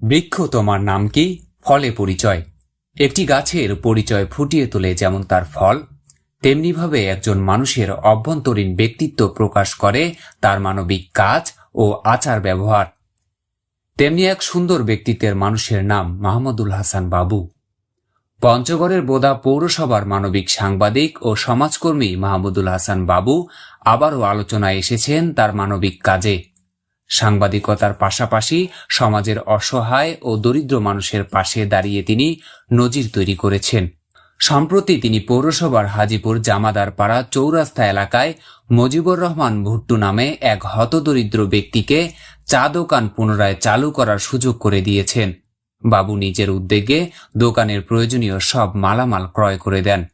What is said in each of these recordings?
বৃক্ষ তোমার নাম কি? ফলে পরিচয়। একটি গাছের পরিচয় ফুটিয়ে তোলে যেমন তার ফল, তেমনিভাবে একজন মানুষের অভ্যন্তরীণ ব্যক্তিত্ব প্রকাশ করে তার মানবিক কাজ ও আচার ব্যবহার। তেমনি এক সুন্দর ব্যক্তিত্বের মানুষের নাম মাহমুদুল হাসান বাবু। পঞ্চগড়ের বোদা পৌরসভার মানবিক সাংবাদিক ও সমাজকর্মী মাহমুদুল হাসান বাবু আবারও আলোচনায় এসেছেন তার মানবিক কাজে। সাংবাদিকতার পাশাপাশি সমাজের অসহায় ও দরিদ্র মানুষের পাশে দাঁড়িয়ে তিনি নজির তৈরি করেছেন। সম্প্রতি তিনি পৌরসভার হাজিপুর জামাদার পাড়া চৌরাস্তা এলাকায় মজিবুর রহমান ভুট্টু নামে এক হতদরিদ্র ব্যক্তিকে চা দোকান পুনরায় চালু করার সুযোগ করে দিয়েছেন। বাবু নিজের উদ্যোগে দোকানের প্রয়োজনীয় সব মালামাল ক্রয় করে দেন।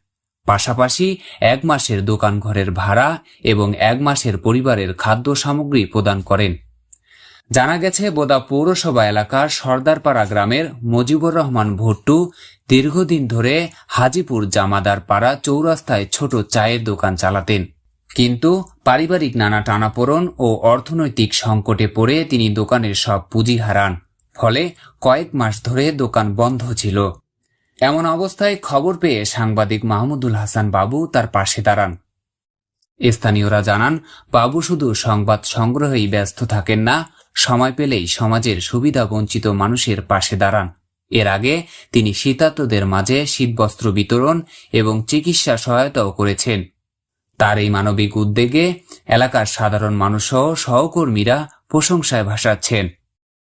পাশাপাশি এক মাসের দোকান ঘরের ভাড়া এবং এক মাসের পরিবারের খাদ্য সামগ্রী প্রদান করেন। জানা গেছে, বোদা পৌরসভা এলাকার সর্দারপাড়া গ্রামের মজিবুর রহমান ভুট্টু দীর্ঘদিন ধরে হাজিপুর জামাদার পাড়া চৌরাস্তায় ছোট চায়ের দোকান চালাতেন। কিন্তু পারিবারিক নানা টানাপোড়ন ও অর্থনৈতিক সংকটে পড়ে তিনি দোকানের সব পুঁজি হারান। ফলে কয়েক মাস ধরে দোকান বন্ধ ছিল। এমন অবস্থায় খবর পেয়ে সাংবাদিক মাহমুদুল হাসান বাবু তার পাশে দাঁড়ান। স্থানীয়রা জানান, বাবু শুধু সংবাদ সংগ্রহেই ব্যস্ত থাকেন না সময় পেলেই সমাজের সুবিধা বঞ্চিত মানুষের পাশে দাঁড়ান। এর আগে তিনি শীতার্তদের মাঝে শীতবস্ত্র বিতরণ এবং চিকিৎসা সহায়তাও করেছেন। তার এই মানবিক উদ্যোগে এলাকার সাধারণ মানুষসহ সহকর্মীরা প্রশংসায় ভাসাচ্ছেন।